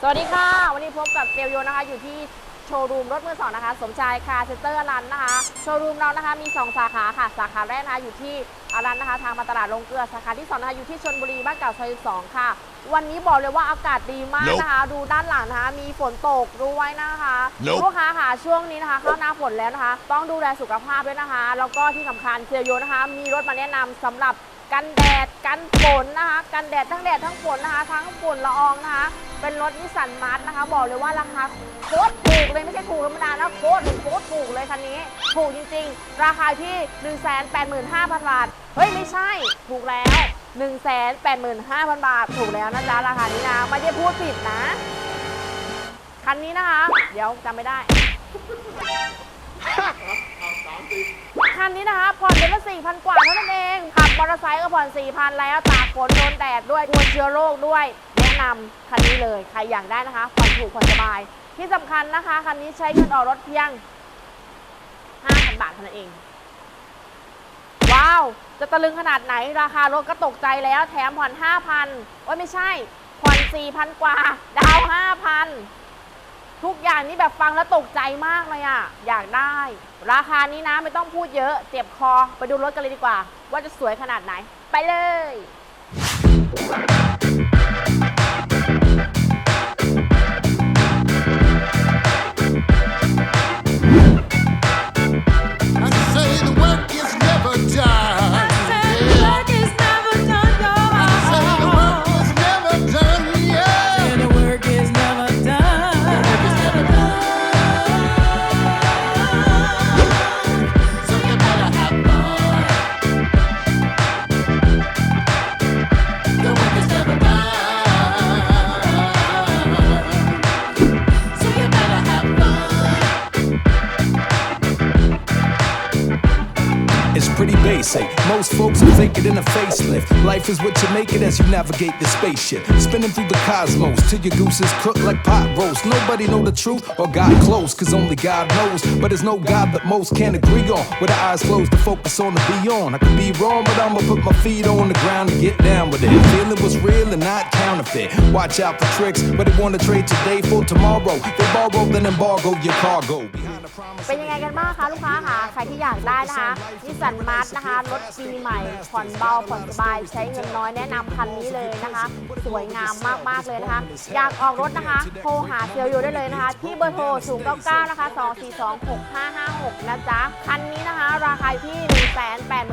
สวัสดีค่ะ วันนี้พบกับเซลโยนะคะ อยู่ที่โชว์รูมรถมือสองนะคะ สมชายคาร์เซ็นเตอร์อลันนะคะ โชว์รูมเรานะคะมี 2 สาขาค่ะ สาขาแรกนะคะอยู่ที่อลันนะคะ ทางมาตลาดลงเกลือ สาขาที่2นะคะอยู่ที่ชนบุรีบ้านเก่าซอย2ค่ะ วันนี้บอกเลยว่าอากาศดีมากนะคะ ดูด้านหลังนะคะ มีฝนตกด้วยนะคะ Nope ลูกค้าค่ะช่วงนี้นะคะ เข้าหน้าฝนแล้วนะคะ ต้องดูแลสุขภาพด้วยนะคะ แล้วก็ที่สำคัญเซลโยนะคะ มีรถมาแนะนำสำหรับ กันแดดกันฝนนะคะ กันแดดทั้งแดดทั้งฝนนะคะ ทั้งฝุ่นละอองนะคะ เป็นรถนิสสันมาร์ทนะคะ บอกเลยว่าราคาโคตรถูกเลยไม่ใช่ถูกธรรมดานะโคตรถูกโคตรถูกเลยคันนี้ ถูกจริงๆ ราคาที่ 185,000 บาท เฮ้ย ไม่ใช่ถูกแล้ว 185,000 บาท ถูกแล้วนะจ๊ะราคานี้นะไม่ได้พูดผิดนะคันนี้นะคะ เดี๋ยวจำไม่ได้คันนี้นะคะผ่อนเดือนละสี่พันกว่าเท่านั้นเองขับ มอเตอร์ไซค์ก็ผ่อนสี่พันแล้ว ตากฝนโดนแดดด้วยกลัวเชื้อโรคด้วย แนะนำคันนี้เลย ใครอยากได้นะคะผ่อนถูกผ่อนสบาย ที่สำคัญนะคะ คันนี้ใช้เงินออกรถเพียง 5,000 บาทเท่านั้นเอง ว้าว จะตะลึงขนาดไหน ราคารถก็ตกใจแล้ว แถมผ่อน 5,000โอ้ยไม่ใช่ ผ่อน4,000 กว่า ดาว 5,000 ทุกอย่างนี่แบบฟังแล้วตกใจมากเลยอะอยากได้ ราคานี้นะไม่ต้องพูดเยอะ เจ็บคอ ไปดูรถกันเลยดีกว่า ว่าจะสวยขนาดไหน ไปเลย basic. Most folks will fake it in a facelift. Life is what you make it as you navigate the spaceship. Spinning through the cosmos till your goose is cooked like pot roast. Nobody know the truth or God close, cause only God knows. But there's no God that most can agree on. With the eyes closed to focus on the beyond. I could be wrong, but I'ma put my feet on the ground and get down with it. Feeling what's real and not counterfeit. Watch out for tricks, but they wanna trade today for tomorrow. They borrow, then embargo your cargo. Behind the promise เป็นยังไงกันบ้างคะลูกค้าคะใครที่อยากได้นะคะนิสสันมาร์ท นะคะ รถปีใหม่ผ่อนเบาผ่อนสบายใช้เงินน้อยแนะนำคันนี้เลยนะคะ สวยงามมากๆเลยนะคะ อยากออกรถนะคะ โทรหาเซลล์ยูได้เลยนะคะ ที่เบอร์โทร0 9 9นะคะ242 6556 นะจ๊ะ คันนี้นะคะ ราคาอยู่ที่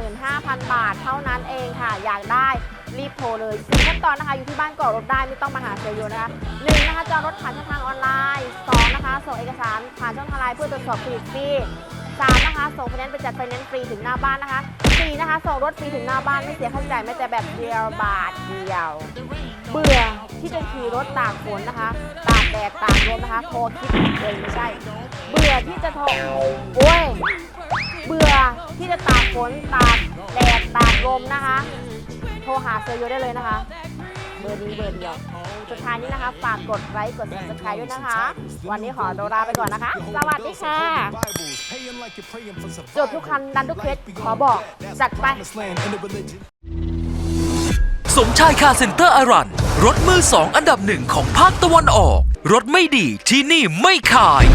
185,000 บาทเท่านั้นเองค่ะ อยากได้รีบโทรเลยสี่ขั้นตอนนะคะ อยู่ที่บ้านก่อรถได้ไม่ต้องมาหาเซลล์อยู่นะคะหนึ่งนะคะจองรถผ่านช่องทางออนไลน์สองนะคะ ส่งเอกสารผ่านช่องทางไลน์เพื่อตรวจสอบฟรีฟรี สามนะคะส่งไฟแนนซ์ไปจัดไฟแนนซ์ฟรีถึงหน้าบ้านนะคะสี่นะคะส่งรถฟรีถึงหน้าบ้านไม่เสียค่าใช้จ่ายแม้แต่แบบเดียวบาทเดียว เบื่อที่จะขี่รถตากฝนนะคะตากแดดตากลมนะคะโทรคิดเลยไม่ใช่ เบื่อที่จะทรโอ้ยเบื่อที่จะตากฝนตากแดดตากลมนะคะ โทรหาเซลล์โยได้เลยนะคะ เบอร์นี้เบอร์เดียว สุดท้ายนี้นะคะ ฝากกดไลค์ กด subscribe ด้วยนะคะ วันนี้ขอตัวลาไปก่อนนะคะ สวัสดีค่ะ จบทุกคันดันทุกเคสขอบอก จัดไป สมชายคาร์เซ็นเตอร์อารัน รถมือสองอันดับหนึ่งของภาคตะวันออก รถไม่ดีที่นี่ไม่ขาย